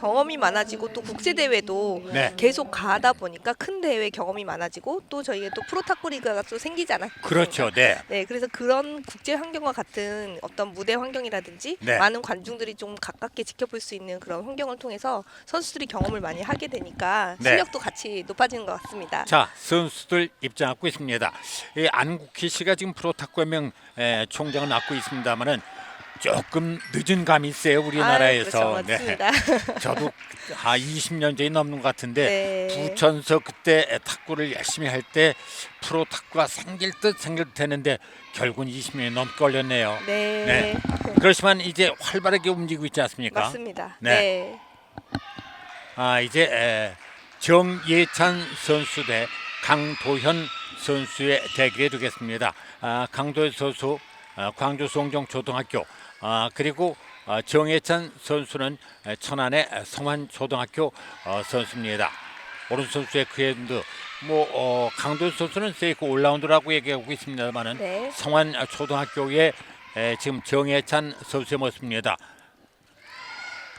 경험이 많아지고 또 국제 대회도 네. 계속 가다 보니까 큰 대회 경험이 많아지고 또 저희가 또 프로탁구 리그가 또 생기잖아요. 그렇죠. 네. 네, 그래서 그런 국제 환경과 같은 어떤 무대 환경이라든지 네. 많은 관중들이 좀 가깝게 지켜볼 수 있는 그런 환경을 통해서 선수들이 경험을 많이 하게 되니까 네. 실력도 같이 높아지는 것 같습니다. 자 선수들 입장하고 있습니다. 이 안국희 씨가 지금 프로탁구연맹 에, 총장을 맡고 있습니다만은 조금 늦은 감이 있어요 우리나라에서. 아, 그렇죠, 맞습니다. 저도 한 20년 전이 넘는 것 같은데 네. 부천서 그때 탁구를 열심히 할 때 프로 탁구가 생길 듯 생길 듯 했는데 결국은 20년이 넘게 걸렸네요. 네, 네. 그렇지만 이제 활발하게 움직이고 있지 않습니까? 맞습니다. 네. 네. 아 이제 에, 정예찬 선수 대 강도현 선수의 대결이 되겠습니다. 아, 강도현 선수 아, 광주 송정 초등학교 아, 그리고 아, 정예찬 선수는 에, 천안의 성환 초등학교 어, 선수입니다. 오른 선수의 그랜드 뭐 어, 강도현 선수는 세이크 올라운드라고 얘기하고 있습니다만은 네. 성환 초등학교의 에, 지금 정예찬 선수의 모습입니다.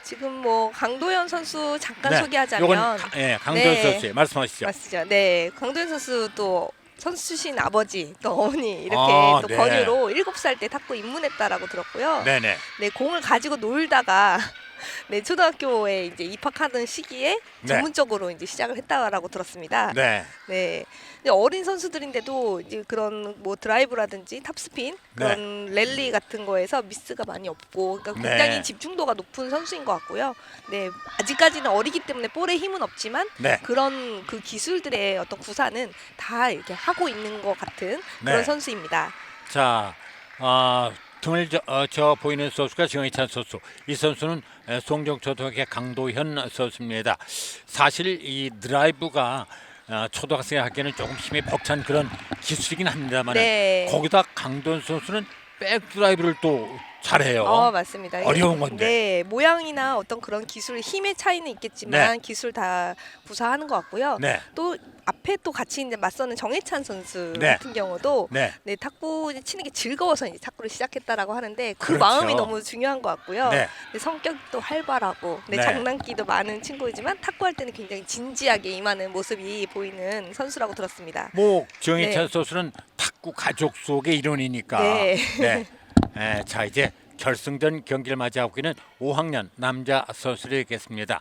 지금 뭐 강도현 선수 잠깐 네, 소개하자면 요건 가- 예, 강도현 네. 선수의 말씀하시죠. 맞시죠. 네, 강도현 선수 또 선수신 아버지 또 어머니 이렇게 아, 또 네. 권유로 일곱 살때 탁구 입문했다라고 들었고요. 네네. 네, 공을 가지고 놀다가 네 초등학교에 이제 입학하던 시기에 네. 전문적으로 이제 시작을 했다라고 들었습니다. 네. 네. 근데 어린 선수들인데도 이제 그런 뭐 드라이브라든지 탑스핀 그런 랠리 같은 거에서 미스가 많이 없고 그러니까 네. 굉장히 집중도가 높은 선수인 것 같고요. 네, 아직까지는 어리기 때문에 볼에 힘은 없지만 네. 그런 그 기술들의 어떤 구사는 다 이렇게 하고 있는 것 같은 그런 네. 선수입니다. 자, 아, 등을 저, 어, 저 보이는 선수가 정희찬 선수. 이 선수는 에, 송정초등학교 강도현 선수입니다. 사실 이 드라이브가 어, 초등학생 하기에는 조금 힘이 벅찬 그런 기술이긴 합니다만 네. 거기다 강도현 선수는 백 드라이브를 또 잘해요. 어 맞습니다. 어려운 건데. 네 모양이나 어떤 그런 기술 힘의 차이는 있겠지만 네. 기술 다 구사하는 것 같고요. 네. 또 앞에 또 같이 이제 맞서는 정해찬 선수 네. 같은 경우도 네. 네 탁구 치는 게 즐거워서 이제 탁구를 시작했다라고 하는데 그 그렇죠. 마음이 너무 중요한 것 같고요. 네. 네, 성격도 활발하고 네, 네. 장난기도 많은 친구이지만 탁구할 때는 굉장히 진지하게 임하는 모습이 보이는 선수라고 들었습니다. 뭐 정희찬 네. 선수는 탁구 가족 속의 일원이니까. 네. 네. 에, 자 이제 결승전 경기를 맞이하고 있는 5학년 남자 선수를 뵙겠습니다.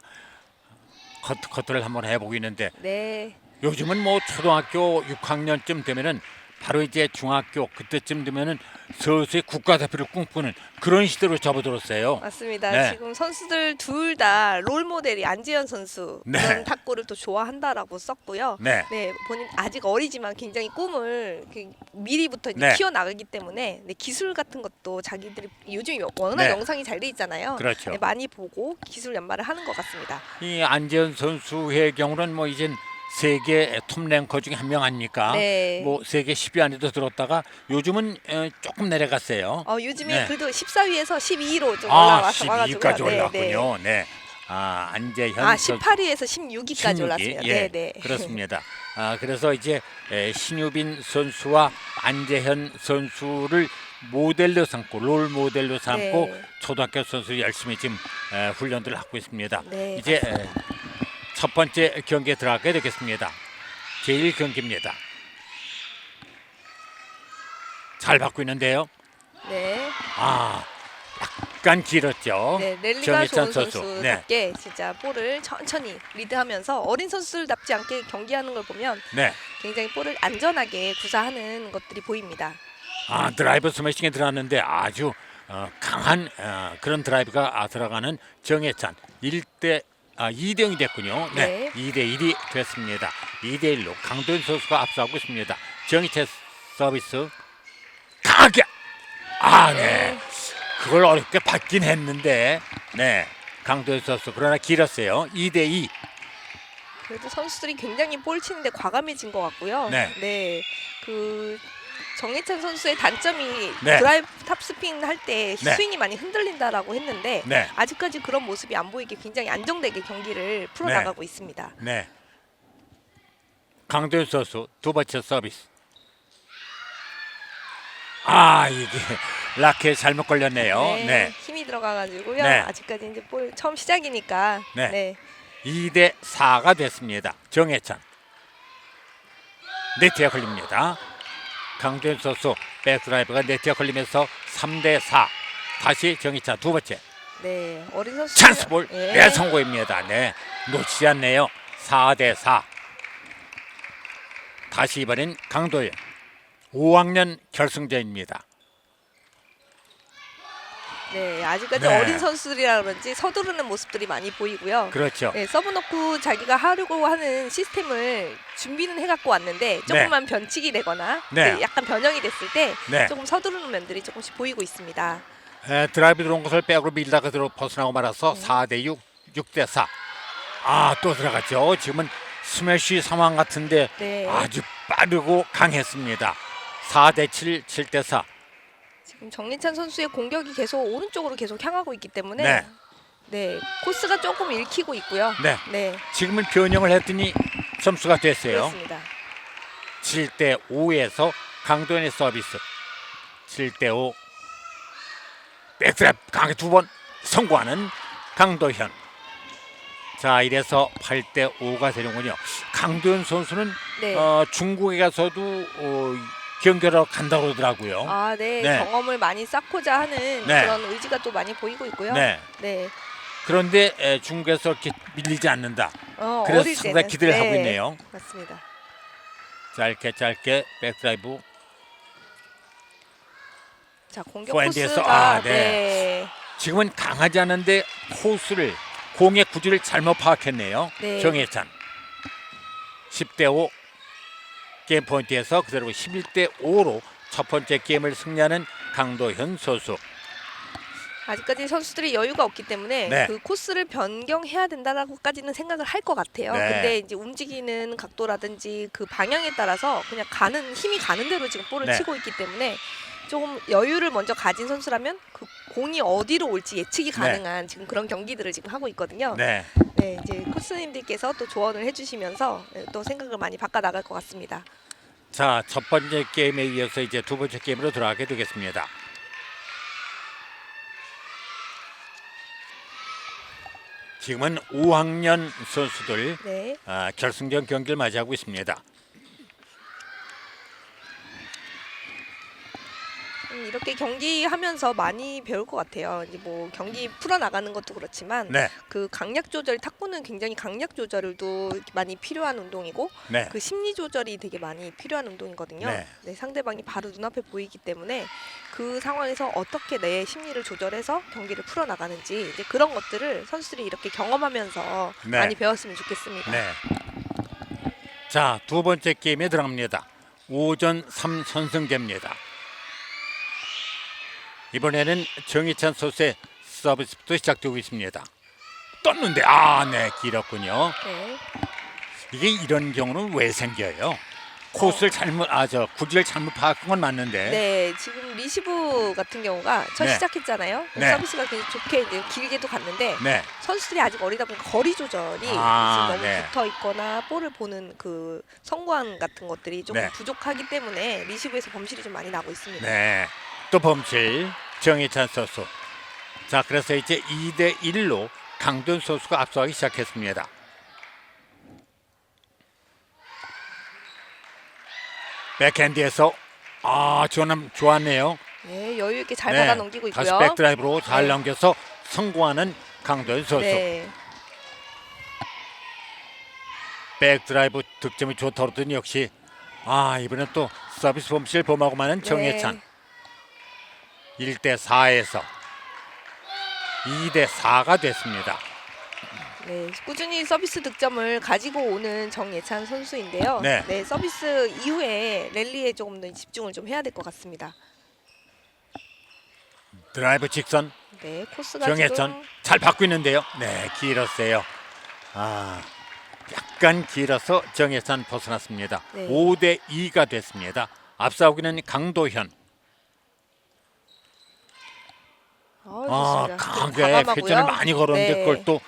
커트 커트를 한번 해보고 있는데 네. 요즘은 뭐 초등학교 6학년쯤 되면은 바로 이제 중학교 그때쯤 되면은 서서히 국가대표를 꿈꾸는 그런 시대로 접어들었어요. 맞습니다. 네. 지금 선수들 둘 다 롤 모델이 안지현 선수 네. 그런 탁구를 또 좋아한다라고 썼고요. 네. 본인 아직 어리지만 굉장히 꿈을 그 미리부터 이제 네. 키워 나가기 때문에 네, 기술 같은 것도 자기들이 요즘 워낙 네. 영상이 잘 돼 있잖아요. 그렇죠. 네, 많이 보고 기술 연마를 하는 것 같습니다. 이 안재현 선수의 경우는 뭐 이젠 세계 톱 랭커 중에 한 명 아닙니까? 네. 뭐 세계 10위 안에도 들었다가 요즘은 에, 조금 내려갔어요. 어, 요즘에 네. 그래도 14위에서 12위로 좀 아, 올라와서 와가지고 12위까지 올라갔군요. 네. 아, 안재현 아, 선수 18위에서 16위까지 16위? 올랐습니다. 예, 네, 네. 그렇습니다. 아, 그래서 이제 에, 신유빈 선수와 안재현 선수를 모델로 삼고 롤 모델로 삼고 네. 초등학교 선수 열심히 지금 에, 훈련들을 하고 있습니다. 네, 이제 에, 첫 번째 경기에 들어가게 되겠습니다. 제일 경기입니다. 잘 받고 있는데요. 네. 아, 약간 길었죠. 네, 랠리가 좋은 선수. 네. 선수답게 진짜 볼을 천천히 리드하면서 어린 선수들답지 않게 경기하는 걸 보면 네. 굉장히 볼을 안전하게 구사하는 것들이 보입니다. 아 드라이브 스매싱에 들어갔는데 아주 어, 강한 어, 그런 드라이브가 아, 들어가는 정혜찬 1대 아, 2대 0이 됐군요. 네. 네. 2대 1이 됐습니다. 2대 1로 강도현 선수가 앞서가고 있습니다. 정희찬 서비스 강하게 아, 네. 그걸 어렵게 받긴 했는데 네. 강도현 선수 그러나 길었어요. 2대 2. 그래도 선수들이 굉장히 볼 치는데 과감해진 것 같고요. 네. 그 정혜찬 선수의 단점이 네. 드라이브 탑스핀 할 때 네. 스윙이 많이 흔들린다라고 했는데 네. 아직까지 그런 모습이 안 보이게 굉장히 안정되게 경기를 풀어나가고 있습니다. 네. 강도현 선수 두 번째 서비스. 아 이게 라켓 잘못 걸렸네요. 네, 네. 힘이 들어가가지고요. 네. 아직까지 이제 볼 처음 시작이니까. 네. 네. 2대 4가 됐습니다. 정혜찬. 네트에 걸립니다. 강도현 선수 백드라이브가 네트에 걸리면서 3대 4. 다시 정희찬 두 번째 네, 어린 선수 찬스볼 예. 네, 성공입니다. 네, 놓치지 않네요. 4대 4. 다시 이번엔 강도현 5학년 결승전입니다. 네, 아직까지 네. 어린 선수들이라 그런지 서두르는 모습들이 많이 보이고요. 그렇죠. 네, 서브 넣고 자기가 하려고 하는 시스템을 준비는 해갖고 왔는데 조금만 변칙이 되거나 네. 그 약간 변형이 됐을 때 네. 조금 서두르는 면들이 조금씩 보이고 있습니다. 에, 드라이브 들어온 것을 백으로 밀다가 들어 벗어나고 말아서 네. 4대 6, 6대 4. 아, 또 들어갔죠. 지금은 스매시 상황 같은데 네. 아주 빠르고 강했습니다. 4대 7, 7대 4. 지금 정리찬 선수의 공격이 계속 오른쪽으로 계속 향하고 있기 때문에 네. 네, 코스가 조금 읽히고 있고요. 네. 네, 지금은 변형을 했더니 점수가 됐어요. 그렇습니다. 7대 5에서 강도현의 서비스. 7대 5. 백드랍 강하게 두 번 성공하는 강도현. 자, 이래서 8대 5가 되는군요. 강도현 선수는 네. 어, 중국에 가서도 어, 경기하러 간다고 그러더라고요. 아, 네. 네. 경험을 많이 쌓고자 하는 네. 그런 의지가 또 많이 보이고 있고요. 네. 네. 그런데 에, 중국에서 이렇게 밀리지 않는다. 어, 그래서 어릴 상당히 때는. 기대를 네. 하고 있네요. 맞습니다. 짧게 짧게 백드라이브. 자, 공격 포핸드에서, 코스가 아, 네. 네. 지금은 강하지 않은데 코스를 공의 구질을 잘못 파악했네요. 네. 정혜찬 10대 5 게임 포인트에서 그대로 11대 5로 첫 번째 게임을 승리하는 강도현 선수. 아직까지 선수들이 여유가 없기 때문에 네. 그 코스를 변경해야 된다라고까지는 생각을 할 것 같아요. 네. 근데 이제 움직이는 각도라든지 그 방향에 따라서 그냥 가는 힘이 가는 대로 지금 볼을 네. 치고 있기 때문에 조금 여유를 먼저 가진 선수라면 그 공이 어디로 올지 예측이 가능한 지금 그런 경기들을 지금 하고 있거든요. 네. 네, 이제 코스님들께서 또 조언을 해주시면서 또 생각을 많이 바꿔 나갈 것 같습니다. 자, 첫 번째 게임에 이어서 이제 두 번째 게임으로 들어가게 되겠습니다. 지금은 5학년 선수들 네, 아, 결승전 경기를 맞이하고 있습니다. 이렇게 경기하면서 많이 배울 것 같아요. 이제 뭐 경기 풀어 나가는 것도 그렇지만 네, 그 강약 조절 탁구는 굉장히 강약 조절도 많이 필요한 운동이고 네, 그 심리 조절이 되게 많이 필요한 운동이거든요. 네. 네, 상대방이 바로 눈앞에 보이기 때문에 그 상황에서 어떻게 내 심리를 조절해서 경기를 풀어 나가는지 이제 그런 것들을 선수들이 이렇게 경험하면서 네. 많이 배웠으면 좋겠습니다. 네. 자, 두 번째 게임에 들어갑니다. 오전 3선승제입니다. 이번에는 정희찬 선수의 서비스부터 시작되고 있습니다. 떴는데 아, 네, 길었군요. 네. 이게 이런 경우는 왜 생겨요? 코스를 잘못 아저 구질을 잘못 파악한 건 맞는데. 네, 지금 리시브 같은 경우가 첫 네. 시작했잖아요. 네. 서비스가 굉장히 좋게 이제 길게도 갔는데 네. 선수들이 아직 어리다 보니까 거리 조절이 아, 지금 너무 네. 붙어 있거나 볼을 보는 그 성관 같은 것들이 조금 네. 부족하기 때문에 리시브에서 범실이 좀 많이 나고 있습니다. 네. 또 범실 정희찬 선수. 자, 그래서 이제 2대 1로 강돈 선수가 앞서가기 시작했습니다. 백핸드에서 아, 전함 좋았네요. 네, 여유 있게 잘 네, 받아 넘기고 있고요. 다시 백드라이브로 잘 네. 넘겨서 성공하는 강돈 선수. 네, 백드라이브 득점이 좋다고 그러더니 역시 아, 이번엔 또 서비스 범실 범하고 마는 정혜찬. 네. 1대 4에서 2대 4가 됐습니다. 네, 꾸준히 서비스 득점을 가지고 오는 정예찬 선수인데요. 네. 서비스 이후에 랠리에 조금 더 집중을 좀 해야 될 것 같습니다. 드라이브 직선 네, 코스가 정혜찬 지금 잘 받고 있는데요. 네, 길었어요. 아, 약간 길어서 정혜찬 벗어났습니다. 네. 5대 2가 됐습니다. 앞서오기는 강도현. 어, 아, 좋습니다. 강하게 과감하고요. 회전을 많이 걸었는데 네. 그걸 또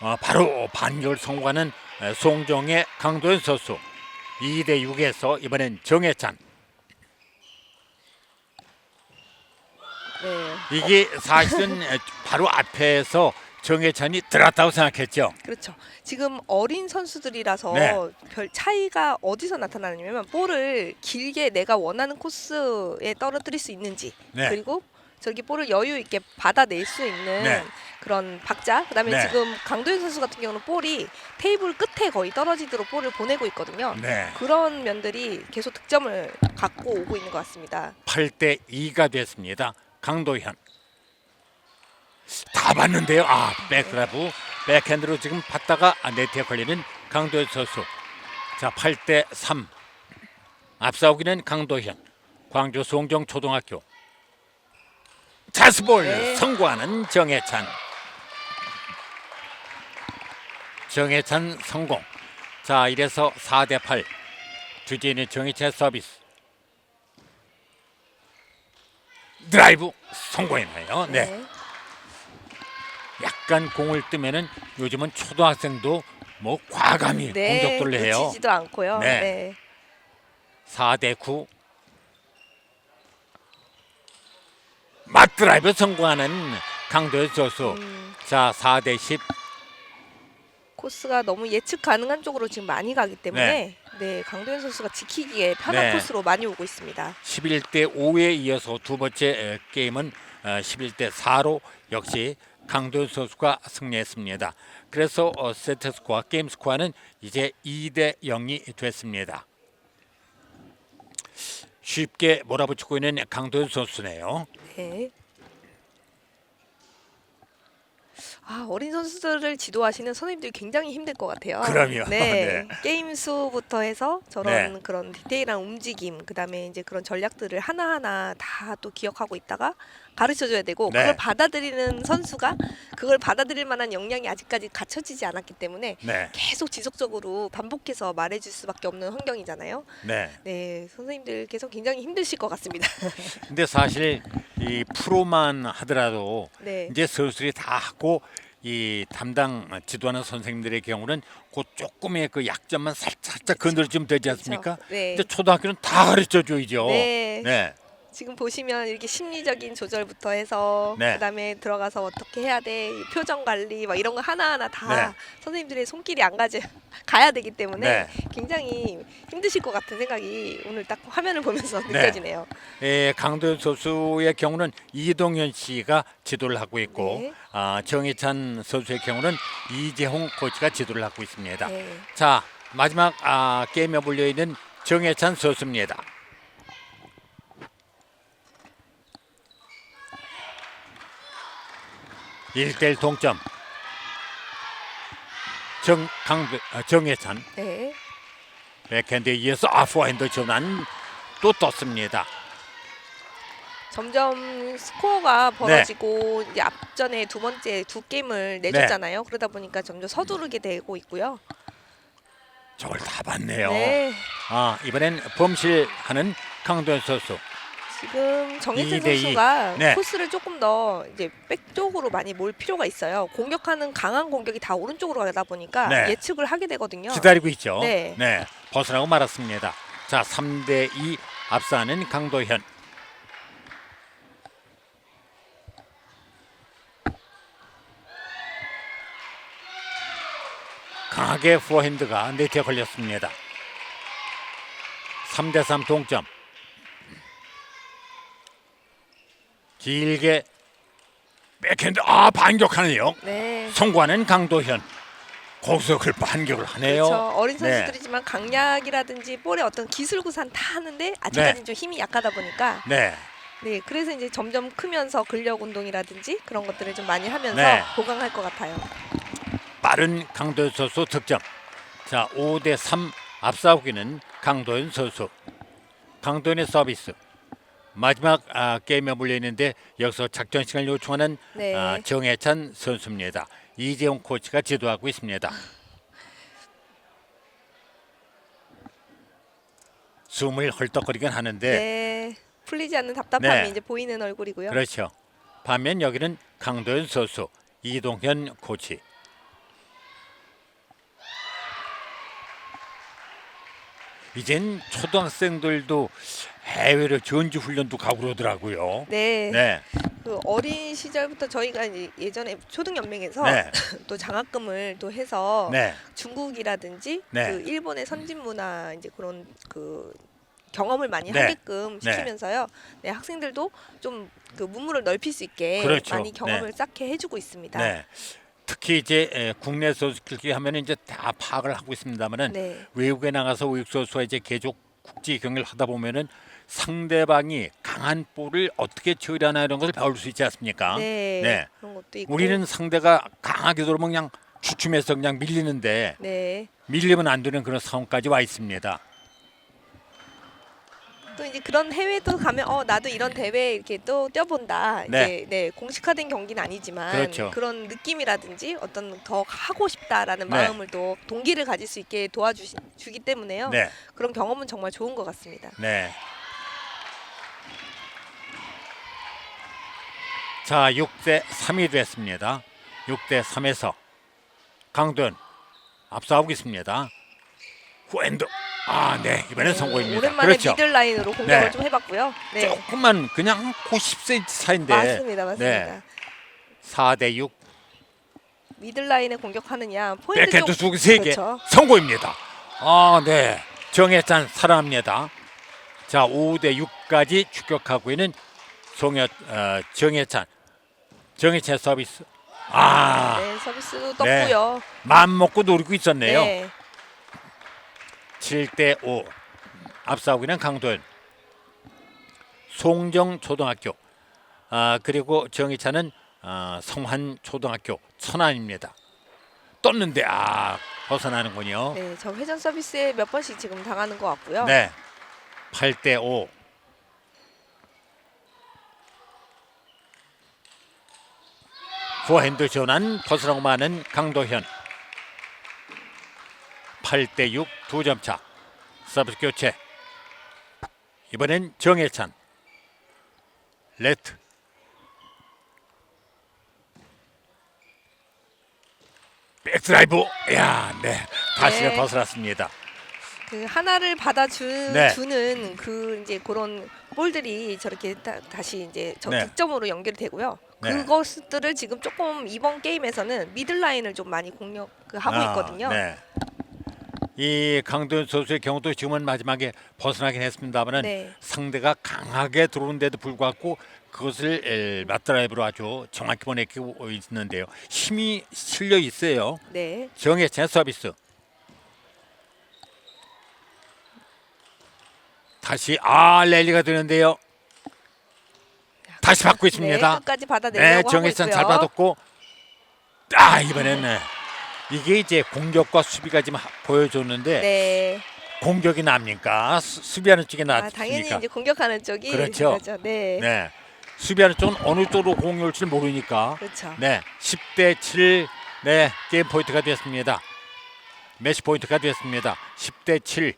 어, 바로 반격을 성공하는 에, 송정의 강도현 선수. 2대 6에서 이번엔 정혜찬. 이게 사실은 바로 앞에서 정해찬이 들어갔다고 생각했죠. 그렇죠. 지금 어린 선수들이라서 네. 별 차이가 어디서 나타나냐면 볼을 길게 내가 원하는 코스에 떨어뜨릴 수 있는지 네. 그리고 저기 볼을 여유 있게 받아낼 수 있는 네. 그런 박자. 그다음에 네. 지금 강도현 선수 같은 경우는 볼이 테이블 끝에 거의 떨어지도록 볼을 보내고 있거든요. 네. 그런 면들이 계속 득점을 갖고 오고 있는 것 같습니다. 8대 2가 됐습니다. 강도현. 다 봤는데요. 아, 백그라브 백핸드로 지금 받다가 아, 네트에 걸리는 강도현 선수. 자, 8대 3. 앞서오기는 강도현. 광주 송정 초등학교. 자스볼 네. 성공하는 정해찬. 정해찬 성공. 자, 이래서 4 대 8. 주진의 정해찬 서비스. 드라이브 성공했나요? 네. 약간 공을 뜨면은 요즘은 초등학생도 뭐 과감히 네. 공격들을 해요. 놓치지도 않고요. 네. 네. 4대 9. 맞드라이브 성공하는 강도현 선수. 음, 자, 4대 10. 코스가 너무 예측 가능한 쪽으로 지금 많이 가기 때문에 네, 강도현 선수가 지키기에 편한 네. 코스로 많이 오고 있습니다. 11대 5에 이어서 두 번째 에, 게임은 어, 11대 4로 역시 강도현 선수가 승리했습니다. 그래서 어, 세트 스코어 게임 스코어는 이제 2대 0이 됐습니다. 쉽게 몰아붙이고 있는 강도현 선수네요. 네. 아, 어린 선수들을 지도하시는 선생님들이 굉장히 힘들 것 같아요. 그럼요. 네. 네. 게임 수부터 해서 저런 네. 그런 디테일한 움직임, 그다음에 이제 그런 전략들을 하나하나 다 또 기억하고 있다가 가르쳐 줘야 되고 네. 그걸 받아들이는 선수가 그걸 받아들일 만한 역량이 아직까지 갖춰지지 않았기 때문에 네, 계속 지속적으로 반복해서 말해줄 수밖에 없는 환경이잖아요. 네. 네, 선생님들 계속 굉장히 힘드실 것 같습니다. 근데 사실 이 프로만 하더라도 네, 이제 서술이 다 하고 이 담당 지도하는 선생님들의 경우는 그 조금의 그 약점만 살짝 살짝 건드려주면 되지 않습니까? 그렇죠. 네. 근데 초등학교는 다 가르쳐 줘야죠. 네. 네. 지금 보시면 이렇게 심리적인 조절부터 해서 네. 그다음에 들어가서 어떻게 해야 돼, 이 표정 관리 막 이런 거 하나하나 다 네. 선생님들의 손길이 안 가지 가야 되기 때문에 네. 굉장히 힘드실 것 같은 생각이 오늘 딱 화면을 보면서 네. 느껴지네요. 에, 강도현 선수의 경우는 이동현 씨가 지도를 하고 있고 네. 아, 정희찬 선수의 경우는 이재홍 코치가 지도를 하고 있습니다. 네. 자 마지막 아, 게임에 몰려 있는 정혜찬 선수입니다. 일대일 동점. 정 강도 아, 정혜찬 네. 백핸드에 이어서 아포핸드 전환 또 떴습니다. 점점 스코어가 네. 벌어지고 이제 앞전에 두 번째 두 게임을 내줬잖아요. 그러다 보니까 점점 서두르게 되고 있고요. 저걸 다 봤네요. 네. 아 이번엔 범실하는 강도현 선수. 지금 이대 이. 선수가 네. 코스를 조금 더 이제 백 쪽으로 많이 몰 필요가 있어요. 공격하는 강한 공격이 다 오른쪽으로 가다 보니까 네. 예측을 하게 되거든요. 기다리고 있죠. 네. 벗어나고 말았습니다. 자, 3대 2 앞서는 강도현. 강하게 포핸드가 네트에 걸렸습니다. 3대 3 동점. 길게 백핸드 아 반격하네요. 네. 성공하는 강도현. 그걸 반격을 하네요. 그렇죠. 어린 네. 선수들이지만 강약이라든지 볼의 어떤 기술 구산 다 하는데 아직까지는 좀 힘이 약하다 보니까 네. 네 그래서 이제 점점 크면서 근력 운동이라든지 그런 것들을 좀 많이 하면서 네. 보강할 것 같아요. 빠른 강도현 선수 득점. 자, 5 대 3 앞서기는 강도현 선수. 강도현의 서비스. 마지막 아, 게임에 물려 있는데 여기서 작전 시간을 요청하는 네. 아, 정혜찬 선수입니다. 이재용 코치가 지도하고 있습니다. 숨을 헐떡거리긴 하는데 네. 풀리지 않는 답답함이 네. 이제 보이는 얼굴이고요. 그렇죠. 반면 여기는 강도현 선수, 이동현 코치. 이젠 초등학생들도 해외로 전지 훈련도 가고 그러더라고요. 네. 네. 그그 어린 시절부터 저희가 이제 예전에 초등연맹에서 네. 또 장학금을 또 해서 네. 중국이라든지 네. 그 일본의 선진 문화 이제 그런 그 경험을 많이 네. 하게끔 네. 시키면서요. 네, 학생들도 좀 그 문물을 넓힐 수 있게 그렇죠. 많이 경험을 쌓게 해주고 있습니다. 네. 특히 이제 에, 국내 선수들끼리 하면 이제 다 파악을 하고 있습니다만은 네. 외국에 나가서 외국 선수와 이제 계속 국제 경기를 하다 보면은 상대방이 강한 볼을 어떻게 처리하나 이런 것을 배울 수 있지 않습니까? 네. 네. 그런 것도 있고. 우리는 상대가 강하게 들어오면 그냥 주춤해서 그냥 밀리는데 네. 밀리면 안 되는 그런 상황까지 와 있습니다. 또 이제 그런 해외도 가면 어 나도 이런 대회 이렇게 또 뛰어본다. 네. 이제 네 공식화된 경기는 아니지만 그렇죠. 런 느낌이라든지 어떤 더 하고 싶다라는 네. 마음을 또 동기를 가질 수 있게 도와주기 때문에요. 네. 그런 경험은 정말 좋은 것 같습니다. 네. 자, 6대 3이 됐습니다. 6대 3에서 강돈 앞서가고 있습니다. 후엔드. 아, 네. 이번엔 성공입니다. 오랜만에 그렇죠. 미들 라인으로 공격을 네. 좀 해봤고요. 네, 조금만 그냥 한 90cm 차인데 맞습니다, 맞습니다. 네. 4대 6 미들 라인에 공격하느냐 포인트 백핸드 쪽 두개 세 개 그렇죠. 성공입니다. 아, 네. 정혜찬 살아납니다. 자, 5대 6까지 추격하고 있는 송여 어, 정혜찬. 정혜찬 서비스. 아, 네, 서비스도 떴고요. 마음 먹고 노리고 있었네요. 네. 7대 5. 앞서고 있는 강도현. 송정 초등학교. 아, 그리고 정희찬은 아, 성환 초등학교 천안입니다. 떴는데 아, 벗어나는군요. 네, 저 회전 서비스에 몇 번씩 지금 당하는 것 같고요. 네. 8대 5. 포핸드 전환 벗어나고 마는 강도현. 8대 6 두 점 차. 서비스 교체. 이번엔 정혜찬. 레트. 백드라이브. 야, 네. 다시 네. 벗어났습니다. 그 하나를 받아주 네. 주는 그 이제 그런 볼들이 저렇게 다, 다시 이제 저 네. 득점으로 연결되고요. 네. 그것들을 지금 조금 이번 게임에서는 미들 라인을 좀 많이 공격 그 하고 아, 있거든요. 네. 이 강도현 선수의 경우도 지금은 마지막에 벗어나긴 했습니다만은 네. 상대가 강하게 들어오는데도 불구하고 그것을 에, 맞드라이브로 아주 정확히 보내고 있는데요. 힘이 실려 있어요. 네. 정혜찬 서비스. 다시 아 랠리가 되는데요. 다시 받고 네, 있습니다. 끝까지 네, 받아내려고 하고 정혜찬 있고요. 잘 받았고 아 이번에는 이게 이제 공격과 수비가 지금 하- 보여줬는데 네. 공격이 납니까? 수, 수비하는 쪽이 아, 당연히? 이제 공격하는 쪽이 그렇죠. 네. 네, 수비하는 쪽은 어느 쪽으로 공이 올지 모르니까 그렇죠. 네, 10대 7 네, 게임 포인트가 됐습니다. 매치 포인트가 됐습니다. 10대 7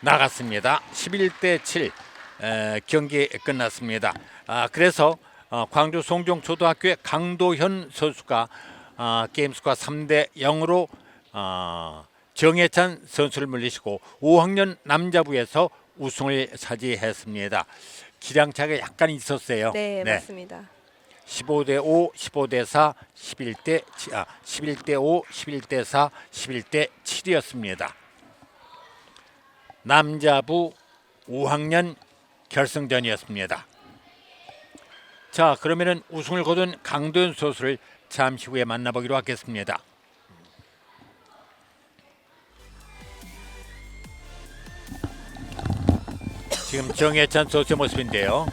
나갔습니다. 11대 7 에, 경기 끝났습니다. 아, 그래서 어, 광주 송정 초등학교의 강도현 선수가 아, 게임 스코어 3대 0으로 어, 정혜찬 선수를 물리시고 5학년 남자부에서 우승을 차지했습니다. 기량차가 약간 있었어요. 네, 맞습니다. 15대 5, 15대 4, 11대 아, 11대 5, 11대 4, 11대 7이었습니다. 남자부 5학년 결승전이었습니다. 자, 그러면은 우승을 거둔 강도현 선수를 잠시 후에 만나보기로 하겠습니다. 지금 정혜찬 선수의 모습인데요.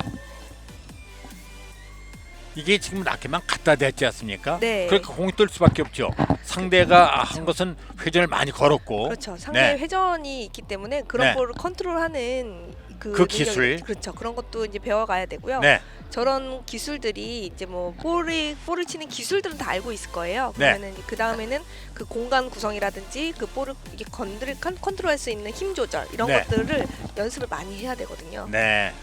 이게 지금 라켓만 갖다 댔지 않습니까? 네. 그러니까 공이 뜰 수밖에 없죠. 상대가 한 것은 회전을 많이 걸었고 그렇죠. 상대 네. 회전이 있기 때문에 그런 네. 볼을 컨트롤하는 그, 그 기술. 그렇죠. 그런 것도 이제 배워가야 되고요. 네, 저런 기술들이 이제 뭐 볼이 볼을 치는 기술들은 다 알고 있을 거예요. 네. 그러면은 그 다음에는 그 공간 구성이라든지 그 볼을 이게 건드릴 컨- 컨트롤할 수 있는 힘 조절 이런 네. 것들을 연습을 많이 해야 되거든요. 네.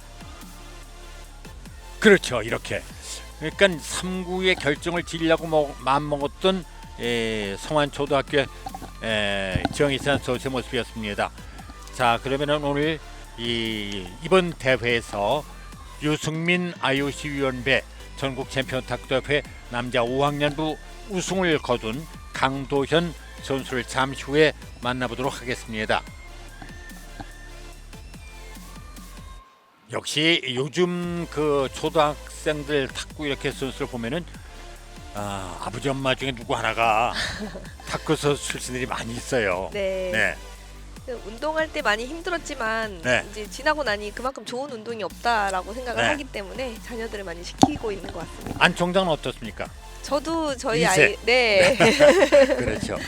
그렇죠. 이렇게. 그러니까 3구의 결정을 지려고 뭐 마음 먹었던 에, 성안 초등학교의 에, 정희찬 선수의 모습이었습니다. 자, 그러면은 오늘 이 이번 대회에서 유승민 IOC 위원배 전국 챔피언 탁구대회 남자 5학년부 우승을 거둔 강도현 선수를 잠시 후에 만나보도록 하겠습니다. 역시 요즘 그 초등학생들 탁구 이렇게 선수를 보면은 아, 아버지 엄마 중에 누구 하나가 탁구 선수 출신들이 많이 있어요. 네. 네. 그 운동할 때 많이 힘들었지만 네. 이제 지나고 나니 그만큼 좋은 운동이 없다라고 생각을 네. 하기 때문에 자녀들을 많이 시키고 있는 것 같습니다. 안 총장은 어떻습니까? 저도 저희 이세. 아이 네. 그렇죠.